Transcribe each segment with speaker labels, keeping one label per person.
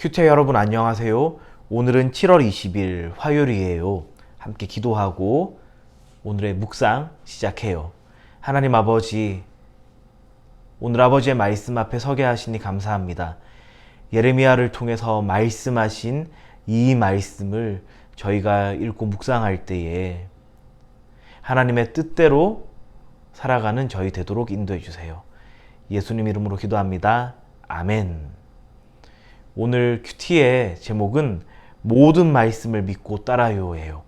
Speaker 1: 큐테 여러분 안녕하세요. 오늘은 7월 20일 화요일이에요. 함께 기도하고 오늘의 묵상 시작해요. 하나님 아버지, 오늘 아버지의 말씀 앞에 서게 하시니 감사합니다. 예레미야를 통해서 말씀하신 이 말씀을 저희가 읽고 묵상할 때에 하나님의 뜻대로 살아가는 저희 되도록 인도해 주세요. 예수님 이름으로 기도합니다. 아멘. 오늘 큐티의 제목은 모든 말씀을 믿고 따라요예요.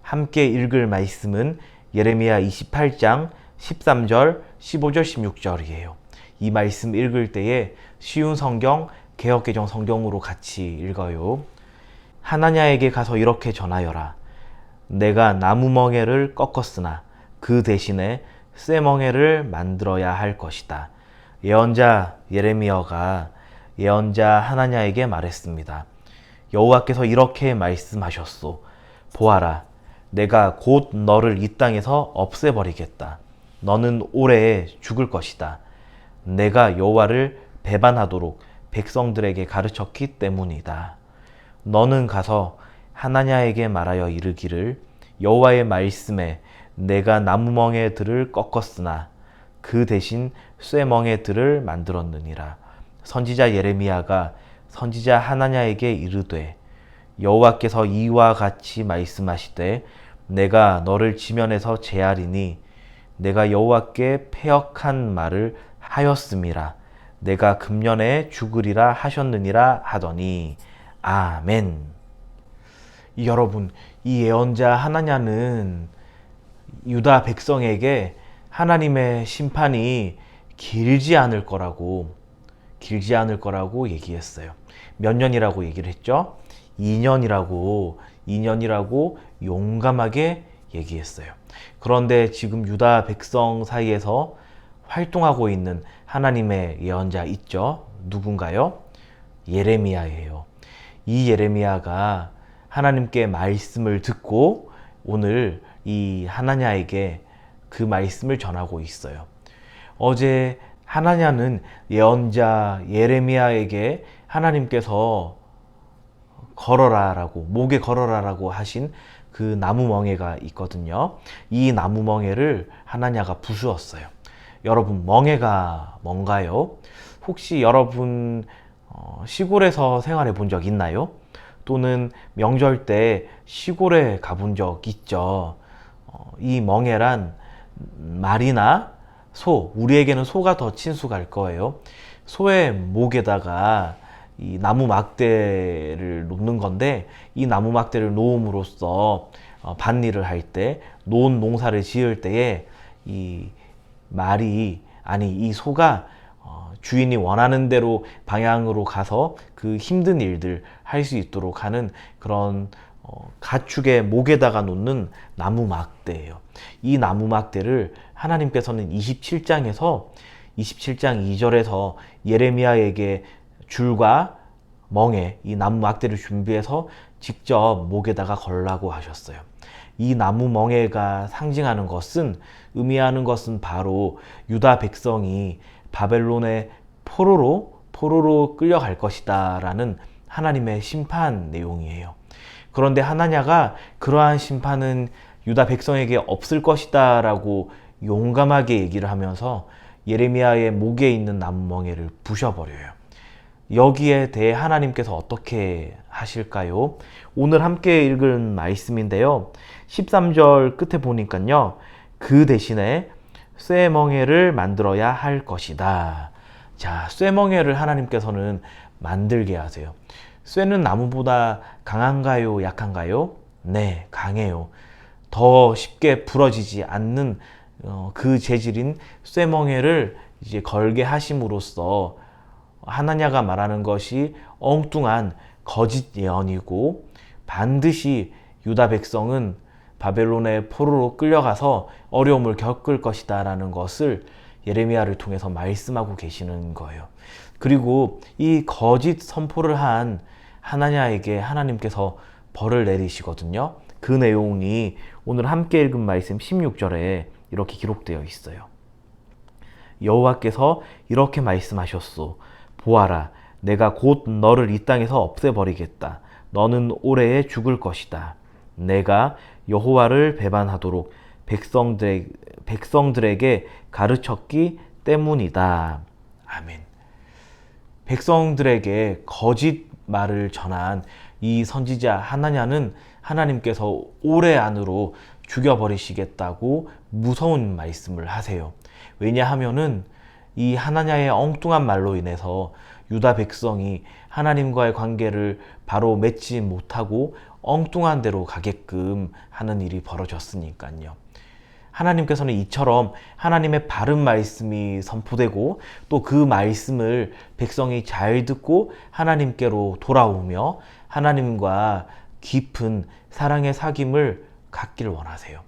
Speaker 1: 함께 읽을 말씀은 예레미야 28장 13절, 15절, 16절이에요. 이 말씀 읽을 때에 쉬운 성경, 개혁개정 성경으로 같이 읽어요. 하나냐에게 가서 이렇게 전하여라. 내가 나무 멍에를 꺾었으나 그 대신에 쇠 멍에를 만들어야 할 것이다. 예언자 예레미야가 예언자 하나냐에게 말했습니다. 여호와께서 이렇게 말씀하셨소. 보아라, 내가 곧 너를 이 땅에서 없애버리겠다. 너는 올해 죽을 것이다. 내가 여호와를 배반하도록 백성들에게 가르쳤기 때문이다. 너는 가서 하나냐에게 말하여 이르기를 여호와의 말씀에 내가 나무멍에 들을 꺾었으나 그 대신 쇠멍에 들을 만들었느니라. 선지자 예레미야가 선지자 하나냐에게 이르되 여호와께서 이와 같이 말씀하시되 내가 너를 지면에서 제하리니 내가 여호와께 패역한 말을 하였음이라 내가 금년에 죽으리라 하셨느니라 하더니 아멘. 여러분, 이 예언자 하나냐는 유다 백성에게 하나님의 심판이 길지 않을 거라고 길지 않을 거라고 얘기했어요. 몇 년이라고 얘기를 했죠? 2년이라고 2년이라고 용감하게 얘기했어요. 그런데 지금 유다 백성 사이에서 활동하고 있는 하나님의 예언자 있죠? 누군가요? 예레미야예요. 이 예레미야가 하나님께 말씀을 듣고 오늘 이 하나냐에게 그 말씀을 전하고 있어요. 어제 하나냐는 예언자 예레미야에게 하나님께서 걸어라라고 목에 걸어라라고 하신 그 나무 멍에가 있거든요. 이 나무 멍에를 하나냐가 부수었어요. 여러분 멍에가 뭔가요? 혹시 여러분 어, 시골에서 생활해 본 적 있나요? 또는 명절 때 시골에 가본 적 있죠. 어, 이 멍에란 말이나 소, 우리에게는 소가 더 친숙할 거예요. 소의 목에다가 이 나무 막대를 놓는 건데 이 나무 막대를 놓음으로써 어, 밭일을 할 때, 논 농사를 지을 때에 이 말이 아니 이 소가 어, 주인이 원하는 대로 방향으로 가서 그 힘든 일들 할 수 있도록 하는 그런 어, 가축의 목에다가 놓는 나무 막대예요. 이 나무 막대를 하나님께서는 27장에서 27장 2절에서 예레미야에게 줄과 멍에 이 나무 막대를 준비해서 직접 목에다가 걸라고 하셨어요. 이 나무 멍에가 상징하는 것은 의미하는 것은 바로 유다 백성이 바벨론의 포로로 포로로 끌려갈 것이다라는 하나님의 심판 내용이에요. 그런데 하나냐가 그러한 심판은 유다 백성에게 없을 것이다 라고 용감하게 얘기를 하면서 예레미야의 목에 있는 나무 멍에를 부셔버려요. 여기에 대해 하나님께서 어떻게 하실까요? 오늘 함께 읽은 말씀인데요. 13절 끝에 보니까요. 그 대신에 쇠멍에를 만들어야 할 것이다. 자, 쇠멍에를 하나님께서는 만들게 하세요. 쇠는 나무보다 강한가요? 약한가요? 네, 강해요. 더 쉽게 부러지지 않는 어, 그 재질인 쇠멍에를 이제 걸게 하심으로써 하나냐가 말하는 것이 엉뚱한 거짓 예언이고 반드시 유다 백성은 바벨론의 포로로 끌려가서 어려움을 겪을 것이다 라는 것을 예레미야를 통해서 말씀하고 계시는 거예요. 그리고 이 거짓 선포를 한 하나냐에게 하나님께서 벌을 내리시거든요. 그 내용이 오늘 함께 읽은 말씀 16절에 이렇게 기록되어 있어요. 여호와께서 이렇게 말씀하셨소. 보아라, 내가 곧 너를 이 땅에서 없애버리겠다. 너는 올해에 죽을 것이다. 내가 여호와를 배반하도록 백성들에, 백성들에게 가르쳤기 때문이다. 아멘. 백성들에게 거짓 말을 전한 이 선지자 하나냐는 하나님께서 올해 안으로 죽여버리시겠다고 무서운 말씀을 하세요. 왜냐하면은 이 하나냐의 엉뚱한 말로 인해서 유다 백성이 하나님과의 관계를 바로 맺지 못하고 엉뚱한 데로 가게끔 하는 일이 벌어졌으니까요. 하나님께서는 이처럼 하나님의 바른 말씀이 선포되고 또 그 말씀을 백성이 잘 듣고 하나님께로 돌아오며 하나님과 깊은 사랑의 사귐을 갖길 원하세요.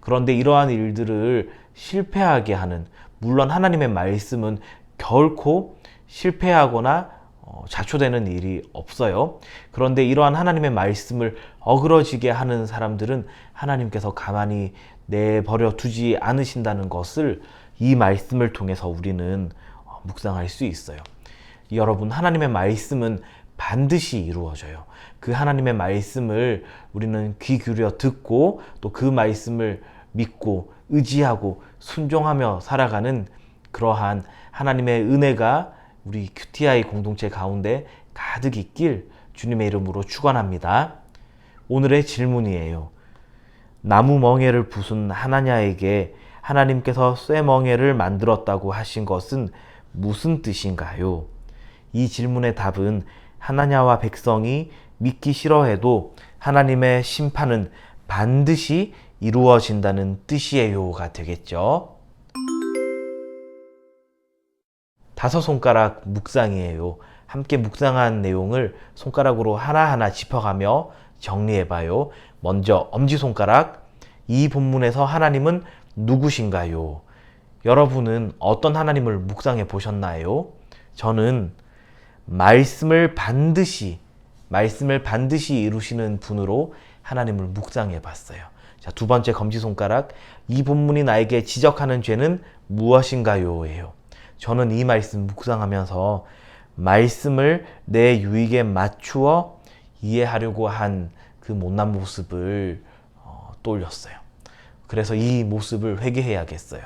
Speaker 1: 그런데 이러한 일들을 실패하게 하는 물론 하나님의 말씀은 결코 실패하거나 어, 자초되는 일이 없어요. 그런데 이러한 하나님의 말씀을 어그러지게 하는 사람들은 하나님께서 가만히 내버려 두지 않으신다는 것을 이 말씀을 통해서 우리는 어, 묵상할 수 있어요. 여러분, 하나님의 말씀은 반드시 이루어져요. 그 하나님의 말씀을 우리는 귀 기울여 듣고 또 그 말씀을 믿고 의지하고 순종하며 살아가는 그러한 하나님의 은혜가 우리 QTI 공동체 가운데 가득 있길 주님의 이름으로 축원합니다. 오늘의 질문이에요. 나무 멍에를 부순 하나냐에게 하나님께서 쇠멍에를 만들었다고 하신 것은 무슨 뜻인가요? 이 질문의 답은 하나냐와 백성이 믿기 싫어해도 하나님의 심판은 반드시 이루어진다는 뜻이에요가 되겠죠. 다섯 손가락 묵상이에요. 함께 묵상한 내용을 손가락으로 하나하나 짚어가며 정리해봐요. 먼저 엄지손가락. 이 본문에서 하나님은 누구신가요? 여러분은 어떤 하나님을 묵상해 보셨나요? 저는 말씀을 반드시, 말씀을 반드시 이루시는 분으로 하나님을 묵상해 봤어요. 자, 두 번째 검지손가락. 이 본문이 나에게 지적하는 죄는 무엇인가요? 예요. 저는 이 말씀 묵상하면서 말씀을 내 유익에 맞추어 이해하려고 한 그 못난 모습을 어, 떠올렸어요. 그래서 이 모습을 회개해야겠어요.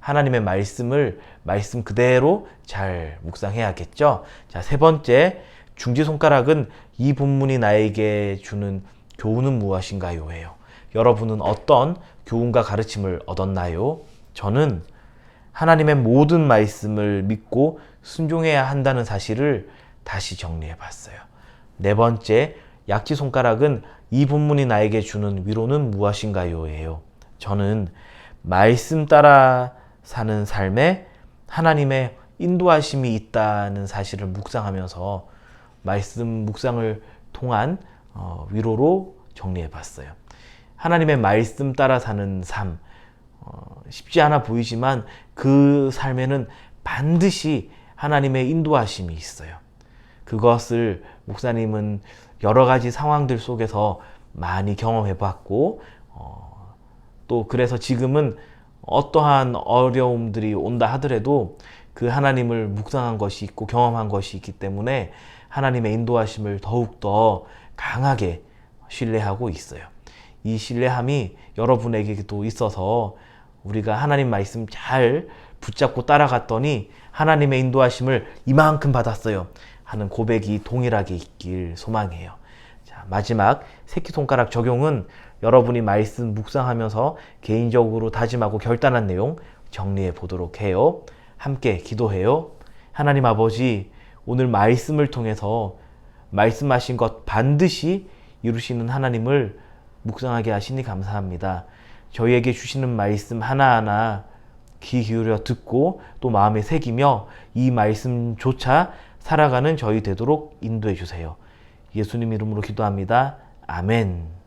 Speaker 1: 하나님의 말씀을 말씀 그대로 잘 묵상해야겠죠. 자, 세 번째 중지 손가락은 이 본문이 나에게 주는 교훈은 무엇인가요? 해요. 여러분은 어떤 교훈과 가르침을 얻었나요? 저는 하나님의 모든 말씀을 믿고 순종해야 한다는 사실을 다시 정리해 봤어요. 네 번째, 약지 손가락은 이 본문이 나에게 주는 위로는 무엇인가요? 예요. 저는 말씀 따라 사는 삶에 하나님의 인도하심이 있다는 사실을 묵상하면서 말씀 묵상을 통한 어, 위로로 정리해 봤어요. 하나님의 말씀 따라 사는 삶, 어, 쉽지 않아 보이지만 그 삶에는 반드시 하나님의 인도하심이 있어요. 그것을 목사님은 여러 가지 상황들 속에서 많이 경험해 봤고, 어, 또 그래서 지금은 어떠한 어려움들이 온다 하더라도 그 하나님을 묵상한 것이 있고 경험한 것이 있기 때문에 하나님의 인도하심을 더욱더 강하게 신뢰하고 있어요. 이 신뢰함이 여러분에게도 있어서 우리가 하나님 말씀 잘 붙잡고 따라갔더니 하나님의 인도하심을 이만큼 받았어요. 하는 고백이 동일하게 있길 소망해요. 자, 마지막 새끼손가락 적용은 여러분이 말씀 묵상하면서 개인적으로 다짐하고 결단한 내용 정리해 보도록 해요. 함께 기도해요. 하나님 아버지, 오늘 말씀을 통해서 말씀하신 것 반드시 이루시는 하나님을 묵상하게 하시니 감사합니다. 저희에게 주시는 말씀 하나하나 귀 기울여 듣고 또 마음에 새기며 이 말씀조차 살아가는 저희 되도록 인도해 주세요. 예수님 이름으로 기도합니다. 아멘.